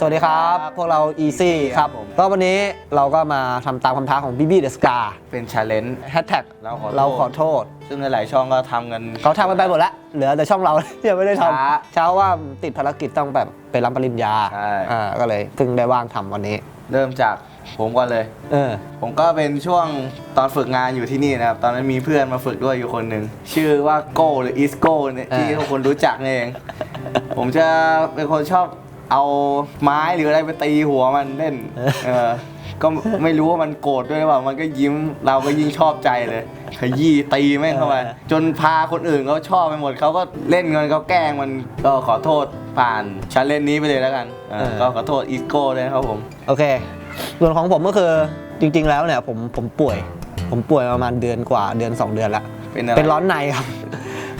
สวัสดีครับ พวกเรา Easy ครับผม ก็วันนี้เราก็มาทำตามคำท้าของ BB The Scar เป็นชาเลนจ์แฮชแท็กเราขอโทษเราขอโทษ ซึ่งหลายๆช่องก็ทำกัน เขาทำกันไปหมดแล้ว เหลือแต่ช่องเรา ที่ยังไม่ได้ทช้าำเช้าว่าติดภารกิจต้องแบบไปรับปริญญาใช่ อ่าก็เลยเพิ่งได้ว่างทำวันนี้ เริ่มจากผมก่อนเลย เออ ผมก็เป็นช่วงตอนฝึกงานอยู่ที่นี่นะครับ ตอนนั้นมีเพื่อนมาฝึกด้วยอยู่คนหนึ่ง ชื่อว่าโก้หรืออีสโก้เนี่ยอ่าที่ทุกคนรู้จักนี่เอง ผมจะเป็นคนชอบ เอาไม้หรืออะไรไปตีหัวมันเล่น เออ ก็ไม่รู้ว่ามันโกรธด้วยหรือเปล่า มันก็ยิ้มเราก็ยิ่งชอบใจเลยขยี้ตีแม่งเข้าไปจนพาคนอื่นเขาชอบไปหมดเขาก็เล่นเงินเขาแกล้งมันก็ขอโทษผ่านชาเลนนี้ไปเลยแล้วกันเออเออก็ขอโทษอีสโก้ด้วยนะครับผม โอเค ส่วนของผมก็คือจริง ๆ แล้วเนี่ยผมผมป่วย ผมป่วยประมาณเดือนกว่าเดือน 2 เดือนละเป็นอะไร เป็นร้อนในครับ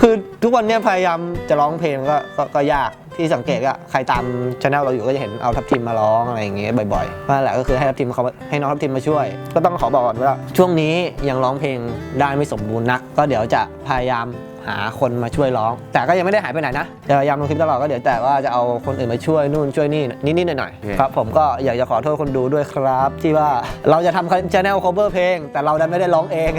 คือทุกวันเนี้ยพยายามจะร้องเพลงก็ก็ก็ยาก ที่สังเกตก็ใครตามช anel เราอยู่ก็จะเห็นเอาทัพทิมมาร้องอะไรอย่างเงี้ยบ่อยๆนั่นแหละก็คือให้ทัพทิมเขาให้น้องทัพทิมมาช่วย ก็ต้องขอบอกก่อนว่าช่วงนี้ยังร้องเพลงได้ไม่สมบูรณ์นักก็เดี๋ยวจะพยายาม หาคนมาช่วยร้อง แต่ก็ยังไม่ได้หายไปไหนนะจะพยายามลงคลิปตลอดก็เดี๋ยวแต่ว่าจะเอาคนอื่นมาช่วยนู่นช่วยนี่นิดๆหน่อยโอเคๆครับผมก็อยากจะขอโทษคนดูด้วยครับ ที่ว่าเราจะทำช anel cover เพลง แต่เราดันไม่ได้ร้องเอง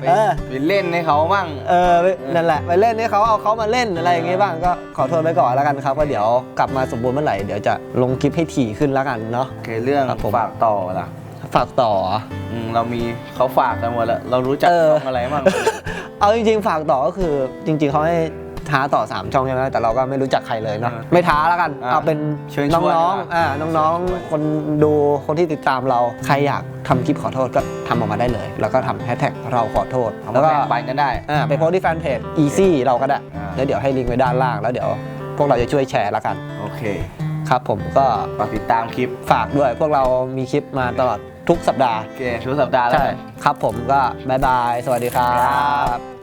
ไปเออไปเล่นให้เขามั่งเออนั่นแหละไปเล่นให้เขาเอาเขามาเล่นอะไรอย่างงี้บ้างก็ขอโทษไว้ก่อนแล้วกันครับก็เดี๋ยวกลับมาสมบูรณ์เมื่อไหร่เดี๋ยวจะลงคลิปให้ถี่ขึ้นแล้วกันเนาะโอเคเรื่องครับผมฝากต่อล่ะฝากต่ออืมเรามีเขาฝากกันหมดแล้ว เรารู้จักเออช่องอะไรมั่ง เอาจริงๆฝากต่อก็คือจริง ๆเขาให้ท้าต่อ 3 ช่องใช่ไหมแต่เราก็ไม่รู้จักใครเลยเนาะเออไม่ท้าแล้วกัน อ่าเอาเป็นเชิญชวนน้องดีกว่าๆอ่าน้องเชิญชวนๆคนดูคนที่ติดตามเราใครอยากทำคลิปขอโทษก็ทำออกมาได้เลย แล้วก็ทำแฮชแท็กเราขอโทษเอาแล้มาวก็แบ่งปันกันได้ อ่าไปโพสต์ที่แฟนเพจ easy เราก็ได้ อ่า แล้วเดี๋ยวให้ลิงก์ไว้ด้านล่างแล้วเดี๋ยว พวกเราจะช่วยแชร์แล้วกันโอเคครับ ผมก็ฝากติดตามคลิปฝากด้วยพวกเรามีคลิปมาตลอดทุกสัปดาห์โอเคทุกสัปดาห์แล้วใช่กัน ครับผมก็บายบายสวัสดีครัครับ บ